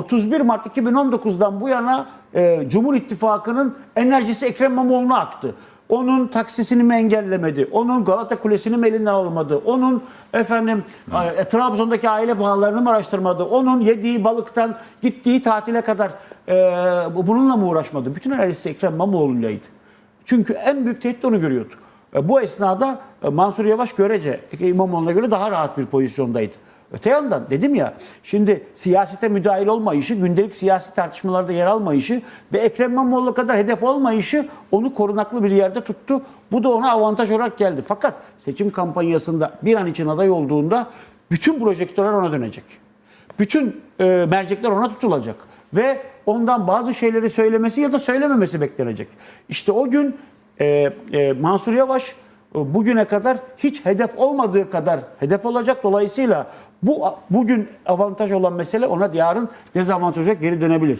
31 Mart 2019'dan bu yana e, Cumhur İttifakı'nın enerjisi Ekrem İmamoğlu'na aktı. Onun taksisini mi engellemedi? Onun Galata Kulesi'ni mi elinden almadı? Onun efendim e, Trabzon'daki aile bağlarını mı araştırmadı? Onun yediği balıktan gittiği tatile kadar e, bu- bununla mı uğraşmadı? Bütün enerjisi Ekrem İmamoğlu'ylaydı. Çünkü en büyük tehdit onu görüyordu. E, Bu esnada e, Mansur Yavaş görece İmamoğlu'na göre daha rahat bir pozisyondaydı. Öte yandan dedim ya şimdi siyasete müdahil olmayışı, gündelik siyasi tartışmalarda yer almayışı ve Ekrem İmamoğlu kadar hedef olmayışı onu korunaklı bir yerde tuttu. Bu da ona avantaj olarak geldi. Fakat seçim kampanyasında bir an için aday olduğunda bütün projektörler ona dönecek. Bütün e, mercekler ona tutulacak ve ondan bazı şeyleri söylemesi ya da söylememesi beklenecek. İşte o gün e, e, Mansur Yavaş bugüne kadar hiç hedef olmadığı kadar hedef olacak. Dolayısıyla bu bugün avantaj olan mesele ona yarın dezavantaj olacak geri dönebilir.